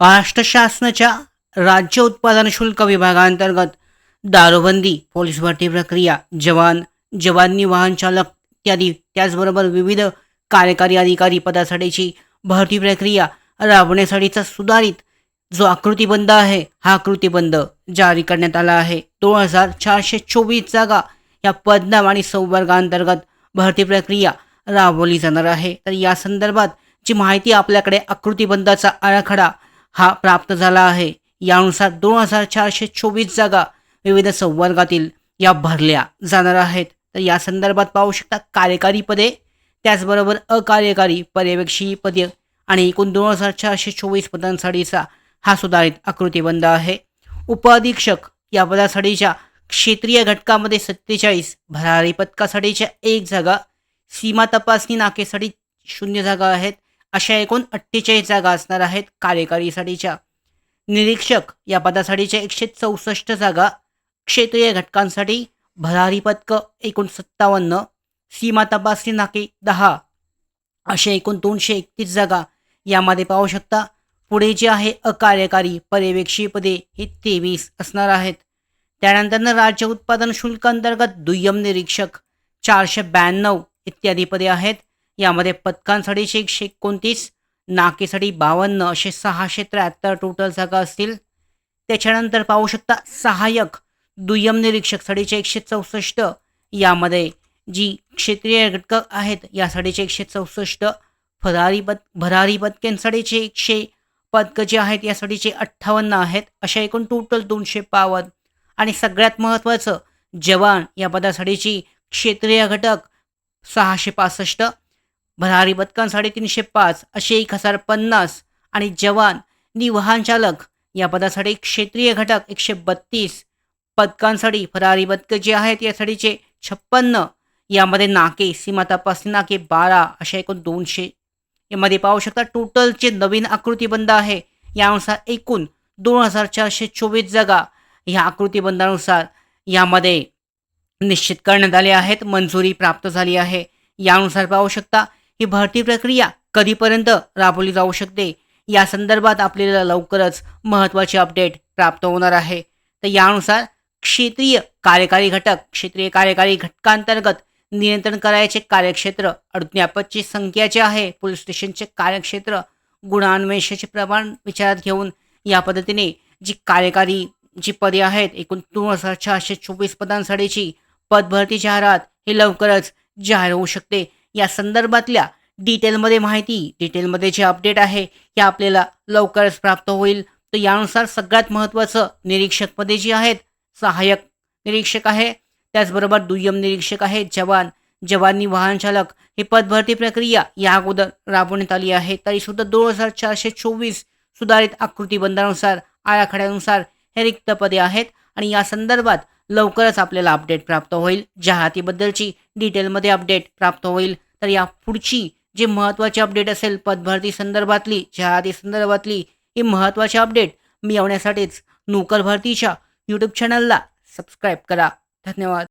महाराष्ट्र शासनाच्या राज्य उत्पादन शुल्क विभागांतर्गत दारूबंदी पोलीस भरती प्रक्रिया जवान जवानी वाहन चालक इत्यादी. त्याचबरोबर विविध कार्यकारी अधिकारी पदासाठीची भरती प्रक्रिया राबवण्यासाठीचा सुधारित जो आकृतीबंध आहे हा आकृतीबंध जारी करण्यात आला आहे. दोन हजार चारशे चोवीस जागा या पदनाम आणि संवर्गांतर्गत भरती प्रक्रिया राबवली जाणार आहे. तर या संदर्भात जी माहिती आपल्याकडे आकृतीबंधाचा आराखडा हा प्राप्त झाला आहे. यानुसार दोन हजार चारशे चोवीस जागा विविध संवर्गातील या भरल्या जाणार आहेत. तर या संदर्भात पाहू शकता कार्यकारी पदे त्याचबरोबर अकार्यकारी पर्यवेक्षी पदे आणि एकूण दोन हजार चारशे चोवीस पदांसाठीचा हा सुधारित आकृतीबंध आहे. उपअधीक्षक या पदासाठीच्या क्षेत्रीय घटकामध्ये सत्तेचाळीस भरारी पथकासाठीच्या एक जागा सीमा तपासणी नाकेसाठी शून्य जागा आहेत. अशा एकूण अठ्ठेचाळीस जागा असणार आहेत कार्यकारीसाठीच्या. निरीक्षक या पदासाठीच्या एकशे चौसष्ट जागा क्षेत्रीय घटकांसाठी भरारी पथकं एकूण सत्तावन्न सीमा तपासणी नाके दहा. अशा एकूण दोनशे एकतीस जागा यामध्ये पाहू शकता पुढे जे आहे अकार्यकारी पर्यवेक्षी पदे हे तेवीस असणार आहेत. त्यानंतरनं राज्य उत्पादन शुल्क अंतर्गत दुय्यम निरीक्षक चारशे ब्याण्णव इत्यादी पदे आहेत. यामध्ये पदकांसाठी एकशे एकोणतीस नाकेसाठी बावन्न असे सहाशे त्र्याहत्तर टोटल जागा असतील. त्याच्यानंतर पाहू शकता सहाय्यक दुय्यम निरीक्षकसाठीचे एकशे चौसष्ट. यामध्ये जी क्षेत्रीय घटक आहेत यासाठीचे एकशे चौसष्ट. फरारी पद भरारी पदकेंसाठीचे एकशे. पदकं जे आहेत यासाठीचे अठ्ठावन्न आहेत अशा एकूण टोटल दोनशे बावन्न. आणि सगळ्यात महत्त्वाचं जवान या पदासाठीची क्षेत्रीय घटक सहाशे पासष्ट. भरारी पदकांसाठी तीनशे पाच असे एक हजार पन्नास आणि जवान नि वाहनचालक या पदासाठी क्षेत्रीय घटक एकशे बत्तीस. पदकांसाठी फरारी पदकं जे आहेत यासाठीचे छप्पन्न. यामध्ये नाके सीमा तपासणी नाके बारा अशा एकूण दोनशे. यामध्ये पाहू शकता टोटलचे नवीन आकृतीबंध आहे. यानुसार एकूण दोन हजार चारशे चोवीस जागा ह्या आकृतीबंधानुसार यामध्ये निश्चित करण्यात आले आहेत. मंजुरी प्राप्त झाली आहे. यानुसार पाहू शकता ही भरती प्रक्रिया कधीपर्यंत राबवली जाऊ शकते? या संदर्भात आपल्याला लवकरच महत्त्वाचे अपडेट प्राप्त होणार आहे. तर यानुसार क्षेत्रीय कार्यकारी घटक क्षेत्रीय कार्यकारी घटकांतर्गत नियंत्रण करायचे कार्यक्षेत्र अज्ञापतची संख्या जे आहे. पोलीस स्टेशनचे कार्यक्षेत्र गुणान्वेषाचे प्रमाण विचारात घेऊन या पद्धतीने जी कार्यकारी जी पदे आहेत एकूण दोन हजार चारशे चोवीस पदांसाठीची पदभरती जाहिरात हे लवकरच जाहीर होऊ शकते. या संदर्भातल्या डिटेलमध्ये माहिती डिटेलमध्ये जे अपडेट आहे हे आपल्याला लवकरच प्राप्त होईल. तर यानुसार सगळ्यात महत्त्वाचं निरीक्षकपदे जी आहेत सहाय्यक निरीक्षक आहे त्याचबरोबर दुय्यम निरीक्षक आहे जवान जवानी वाहन चालक ही पदभरती प्रक्रिया या अगोदर राबवण्यात आली आहे. तरीसुद्धा दोन हजार चारशे चोवीस सुधारित आकृतीबंधानुसार आराखड्यानुसार हे रिक्त पदे आहेत आणि या संदर्भात लवकरच आपल्याला अपडेट प्राप्त होईल. जाहिरातीबद्दलची डिटेलमध्ये अपडेट प्राप्त होईल तर या पुढची जी महत्त्वाची अपडेट असेल पदभरती संदर्भातली जाहिराती संदर्भातली ही महत्त्वाची अपडेट मिळवण्यासाठीच नोकर भरतीच्या यूट्यूब चॅनलला सबस्क्राईब करा. धन्यवाद.